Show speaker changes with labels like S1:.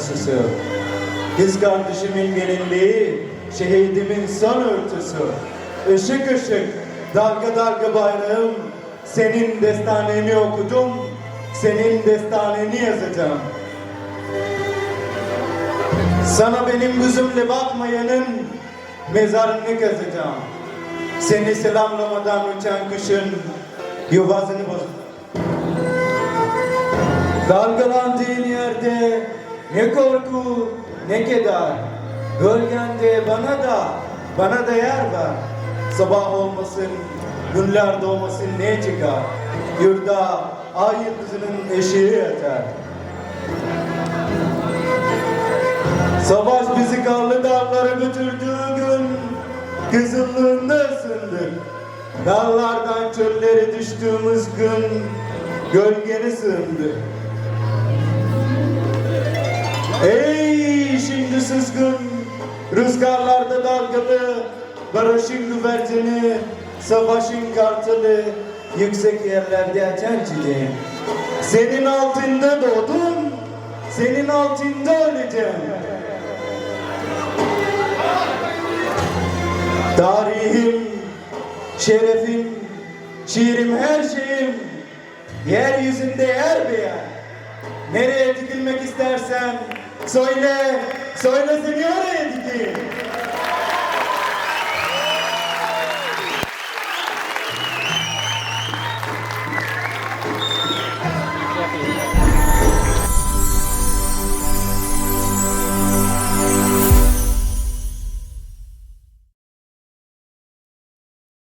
S1: süsü. Kız kardeşimin gelinliği, şehidimin son örtüsü. Işık ışık, dalga dalga bayrağım, senin destaneni okudum, senin destaneni yazacağım. Sana benim gözümle bakmayanın mezarını kazacağım. Seni selamlamadan uçan kuşun yuvasını bozacağım. Dalgalandığın yerde ne korku ne keder. Gölgende bana da bana da yer ver. Sabah olmasın, günler doğmasın ne çıkar? Yurda ay yıldızının eşiği yeter. Savaş bizi karlı dağlara götürdüğü gün kızıllığında ısındık. Dağlardan çöllere düştüğümüz gün gölgeni sığındık. Ey şimdi sızgın rüzgarlarda dalgalı barışın güvercini savaşın kartalı yüksek yerlerde açan çiçeğim. Senin altında doğdum, senin altında öleceğim. Tarihim, şerefim, şiirim, her şeyim yeryüzünde yer beğen. Nereye dikilmek istersen söyle, söyle seni oraya dikeyim.